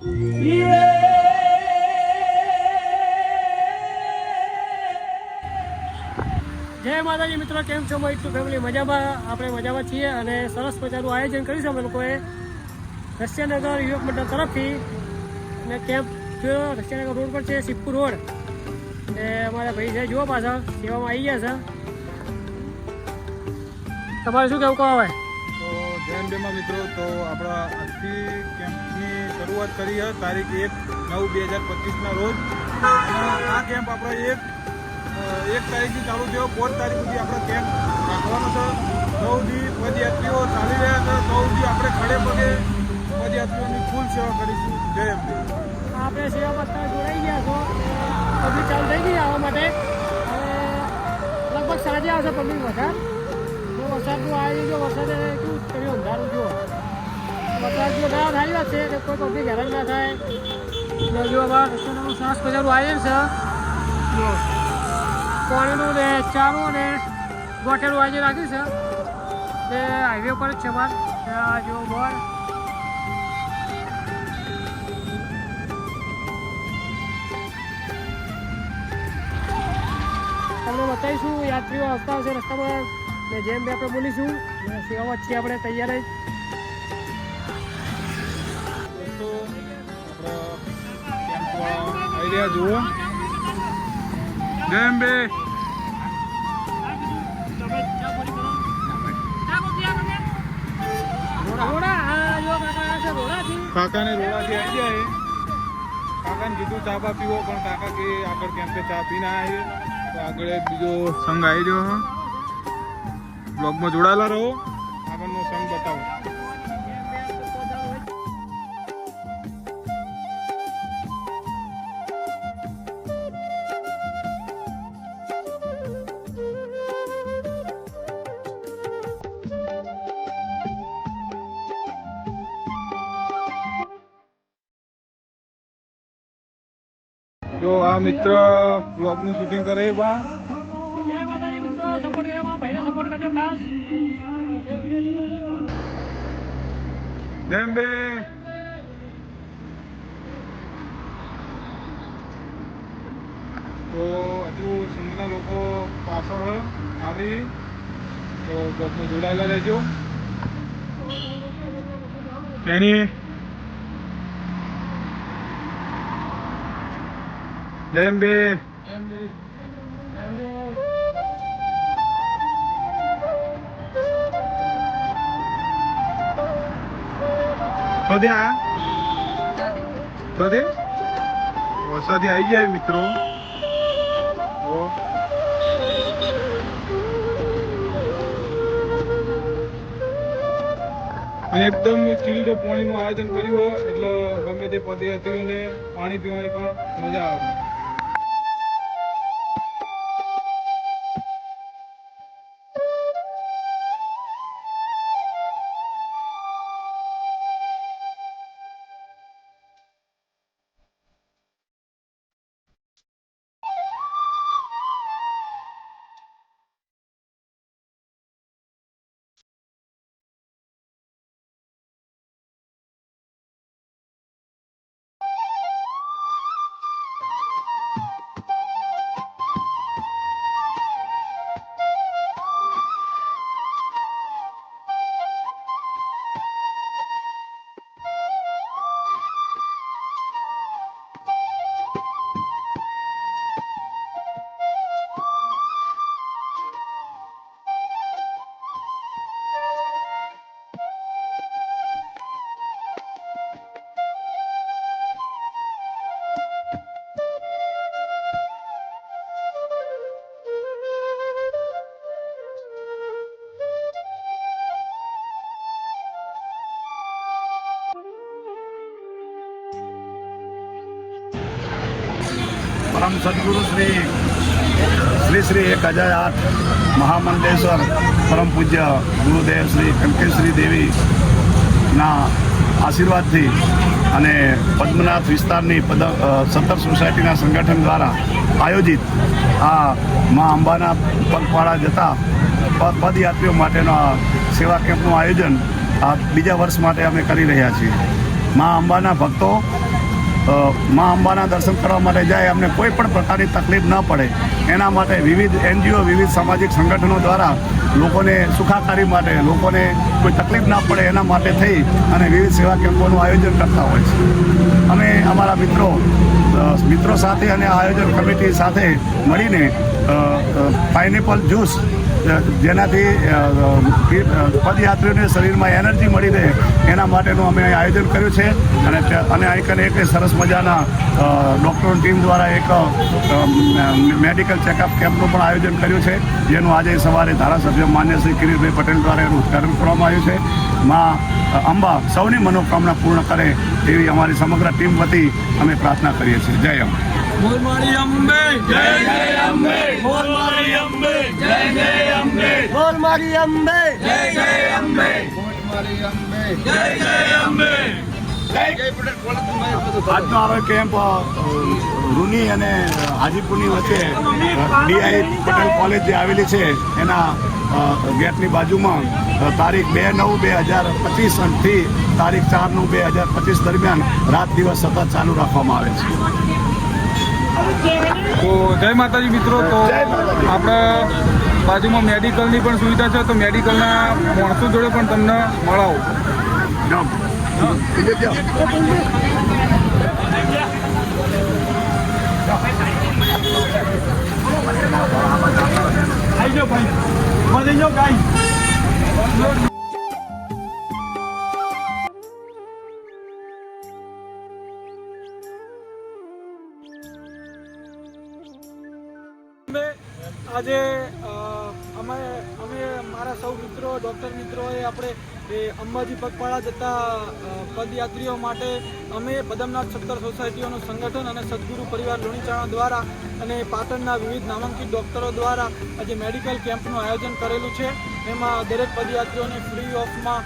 જય માતાજી મિત્રો, કેમ છો? મારી ટુ ફેમિલી મજામાં? આપણે મજામાં છીએ અને સરસ મજાનું આયોજન કર્યું છે અમે લોકોએ રશિયાનગર યુવક મંડળ તરફથી. અને કેમ્પ જો રશિયાનગર રોડ પર છે સિદ્ધપુર રોડ. અને અમારા ભાઈ છે, જુઓ પાછા, સેવામાં આવી ગયા છે. તમારે શું કેવું કહો હવે તો જૈન ડેમાં મિત્રો, તો આપણા આજથી કેમ્પની શરૂઆત કરી છે તારીખ એક નવ બે હજાર પચીસના રોજ. આ કેમ્પ આપણે એક એક તારીખથી ચાલુ થયો. પાંચ તારીખ સુધી આપણે કેમ્પ રાખવાનો છે. સૌથી પદયાત્રીઓ ચાલી રહ્યા છે. સૌથી આપણે ખડે પગે પદયાત્રીઓની ફૂલ સેવા કરીશું. જય અંબે આપણે સેવા અત્યારે જોડાઈ ગયા છો. પબ્લિક ચાલુ થઈ ગઈ આવવા માટે. લગભગ સાંજે આવશે પબ્લિક વધારે જો વરસાદનું આવી જો વરસાદે કેવું કર્યું અંધારું જો વરસાદ જો વાત છે કોઈ પબ્લિક હેરાન ના થાય જો અમારા રસ્તાનું સરસ મજાનું આયોજન છે પાણીનું ને ચાનું ને ગોઠેલું આયોજન રાખ્યું છે તે હાઈવે પર જ છે માર જો બોર તમને બતાવીશું યાત્રીઓ આવતા હશે રસ્તામાં. ને જેમ બે આપણે બોલીશું સેવા વચ્ચે આપણે તૈયાર જ કેમ્પમાં જુઓ. છે રોડાથી કાકાને રોડાથી આવી જાય કાકાને કીધું ચા બા પીવો, પણ કાકા કે આગળ કેમ્પે ચા પીને આવી તો આગળ બીજો સંઘ આવી રહ્યો બ્લોગમાં જોડાયેલા રહો. આગળનો સંઘ બતાવો. જો આ મિત્ર બ્લોગનું શૂટિંગ કરે બા. જય અંબે તો હજુ સિંધના લોકો પાછળ આવી. તો બ્લોગમાં જોડાયેલા રહેજો. તેની જય અંબે તો ત્યાં તો આવી જાય મિત્રો. અને એકદમ ચીલ્ડ પાણીનું આયોજન કર્યું હોય એટલે ગમે તે પદયાત્રીઓને પાણી પીવાની પણ મજા આવે. પરમ સદગુરુ શ્રી શ્રી શ્રી એક હજાર આઠ મહામંડેશ્વર પરમ પૂજ્ય ગુરુદેવ શ્રી કંકેશ્વરી દેવીના આશીર્વાદથી અને પદ્મનાથ વિસ્તારની પદ સત્તર સોસાયટીના સંગઠન દ્વારા આયોજિત આ મા અંબાના પગપાળા જતા પદયાત્રીઓ માટેનો આ સેવા કેમ્પનું આયોજન આ બીજા વર્ષ માટે અમે કરી રહ્યા છીએ. મા અંબાના ભક્તો મા અંબાના દર્શન કરવા માટે જાય, અમને કોઈ પણ પ્રકારની તકલીફ ન પડે. એના માટે વિવિધ એનજીઓ, વિવિધ સામાજિક સંગઠનો દ્વારા લોકોને સુખાકારી માટે, લોકોને કોઈ તકલીફ ના પડે એના માટે થઈ અને વિવિધ સેવા કેમ્પોનું આયોજન કરતા હોય છે. અમે અમારા મિત્રો મિત્રો સાથે અને આયોજન કમિટી સાથે મળીને પાઇનેપલ જ્યુસ જેનાથી પદયાત્રીઓને શરીરમાં એનર્જી મળી રહે, એના માટેનું અમે આયોજન કર્યું છે. અને અને અહીં કને એક સરસ મજાના ડૉક્ટરોની ટીમ દ્વારા એક મેડિકલ ચેકઅપ કેમ્પનું પણ આયોજન કર્યું છે, જેનું આજે સવારે ધારાસભ્ય માન્ય શ્રી કિરીટભાઈ પટેલ દ્વારા એનું ઉદઘાટન કરવામાં આવ્યું છે. માં અંબા, સૌની મનોકામના પૂર્ણ કરે, એવી અમારી સમગ્ર ટીમ વતી અમે પ્રાર્થના કરીએ છીએ. જય અંબા. બોલ મારી અંબે જય જય અંબે મોરમાળી અંબે જય જય અંબે. બોલ મારી અંબે. જય જય અંબે. આજનો આરો કેમ્પ રૂની અને હાજીપુરની વચ્ચે ડીઆઈ પટેલ કોલેજ જે આવેલી છે એના ગેટની બાજુમાં તારીખ બે નવ બે હજાર પચીસથી તારીખ ચાર નવ બે હજાર પચીસ દરમિયાન રાત દિવસ સતત ચાલુ રાખવામાં આવે છે. તો જય માતાજી મિત્રો, તો આપણે બાજુમાં મેડિકલની પણ સુવિધા છે, તો મેડિકલના માણસો જોડે પણ તમને મળાવો. આઈ જાઓ ભાઈ અમે આજે અમે અમે મારા સૌ મિત્રો ડૉક્ટર મિત્રોએ આપણે એ અંબાજી પગપાળા જતા પદયાત્રીઓ માટે અમે બદમનાથ સત્તર સોસાયટીઓનું સંગઠન અને સદગુરુ પરિવાર લુણીચાણા દ્વારા અને પાટણના વિવિધ નામાંકિત ડૉક્ટરો દ્વારા આજે મેડિકલ કેમ્પનું આયોજન કરેલું છે. એમાં દરેક પદયાત્રીઓને ફ્રી ઓફમાં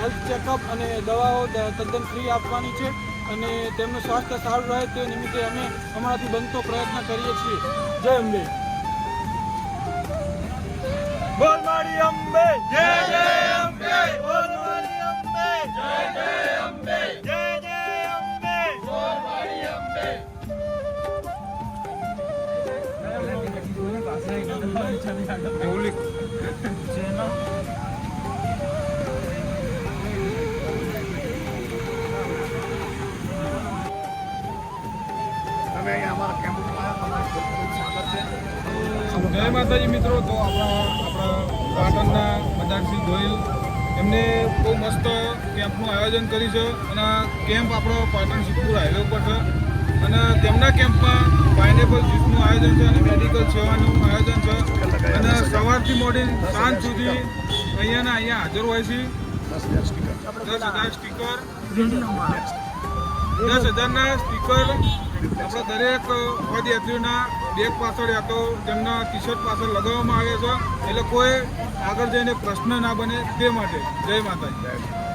હેલ્થ ચેકઅપ અને દવાઓ તદ્દન ફ્રી આપવાની છે. અને તેમનું સ્વાસ્થ્ય સારું રહે તે નિમિત્તે અમે અમારાથી બનતો પ્રયત્ન કરીએ છીએ. જય અંબે. બોલ મારી અંબે. જય જય અંબે. બોલ મારી અંબે. જય જય અંબે. જય જય અંબે. બોલ મારી અંબે. મૌલિક તમે જય માતાજી મિત્રો તો આપણા આપણા પાટણના મદારસિંહ ગોહિલ એમને બહુ મસ્ત કેમ્પનું આયોજન કર્યું છે અને કેમ્પ આપણો પાટણ સિદ્ધપુર હાઈવે ઉપર છે. અને તેમના કેમ્પમાં પાઇનેપલ જ્યુસનું આયોજન છે અને મેડિકલ સેવાનું આયોજન છે. અને સવારથી મોડી સાંજ સુધી અહીંયાના અહીંયા હાજર હોય છે. દસ હજાર સ્ટીકર દસ હજારના સ્ટીકર આપણા દરેક પદયાત્રીઓના બેગ પાછળ યા તો તેમના ટી શર્ટ પાછળ લગાવવામાં આવે છે. એટલે કોઈ આગળ જઈને પ્રશ્ન ના બને તે માટે. જય માતાજી.